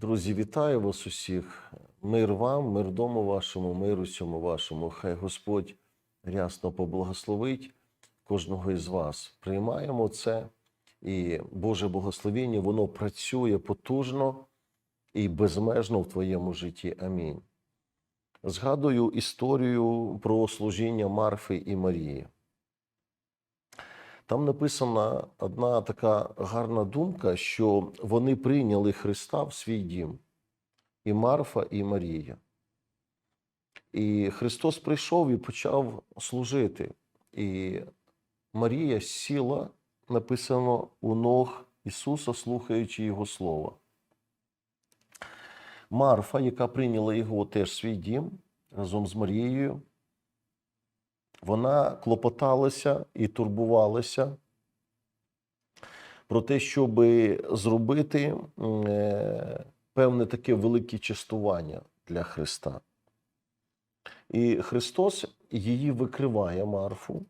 Друзі, вітаю вас усіх. Мир вам, мир дому вашому, мир усьому вашому. Хай Господь рясно поблагословить кожного із вас. Приймаємо це, і Боже благословіння, воно працює потужно і безмежно в твоєму житті. Амінь. Згадую історію про служіння Марфи і Марії. Там написана одна така гарна думка, що вони прийняли Христа в свій дім, і Марфа, і Марія. І Христос прийшов і почав служити. І Марія сіла, написано у ног Ісуса, слухаючи Його Слова. Марфа, яка прийняла його теж свій дім разом з Марією, вона клопоталася і турбувалася про те, щоб зробити е, певне таке велике частування для Христа. І Христос її викриває Марфу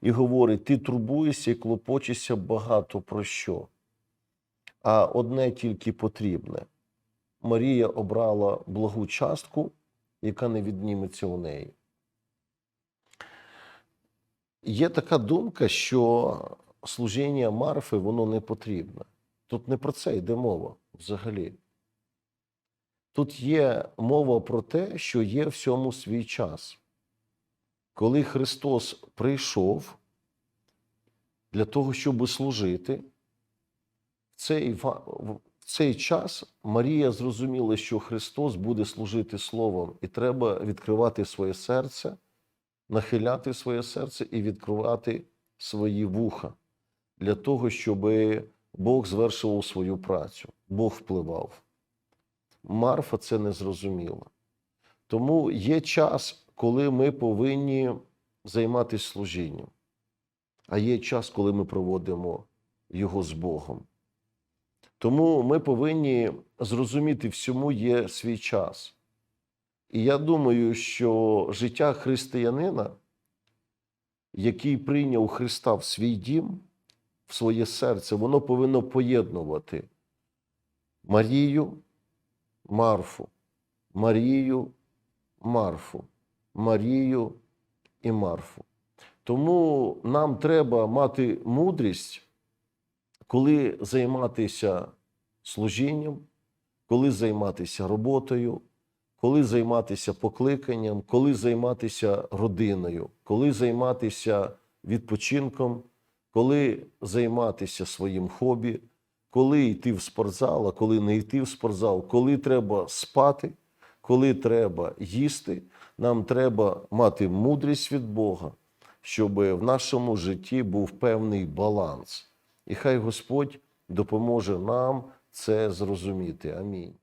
і говорить: ти турбуєшся і клопочешся багато про що. А одне тільки потрібне. Марія обрала благу частку, яка не відніметься у неї. Є така думка, що служіння Марфи воно не потрібне. Тут не про це йде мова взагалі. Тут є мова про те, що є всьому свій час. Коли Христос прийшов для того, щоб служити, в цей, в цей час Марія зрозуміла, що Христос буде служити Словом, і треба відкривати своє серце нахиляти своє серце і відкривати свої вуха для того, щоб Бог звершував свою працю, Бог впливав. Марфа це не зрозуміла. Тому є час, коли ми повинні займатися служінням, а є час, коли ми проводимо його з Богом. Тому ми повинні зрозуміти, всьому є свій час. І я думаю, що життя християнина, який прийняв Христа в свій дім, в своє серце, воно повинно поєднувати Марію, Марфу, Марію, Марфу, Марію і Марфу. Тому нам треба мати мудрість, коли займатися служінням, коли займатися роботою коли займатися покликанням, коли займатися родиною, коли займатися відпочинком, коли займатися своїм хобі, коли йти в спортзал, а коли не йти в спортзал, коли треба спати, коли треба їсти. Нам треба мати мудрість від Бога, щоб в нашому житті був певний баланс. І хай Господь допоможе нам це зрозуміти. Амінь.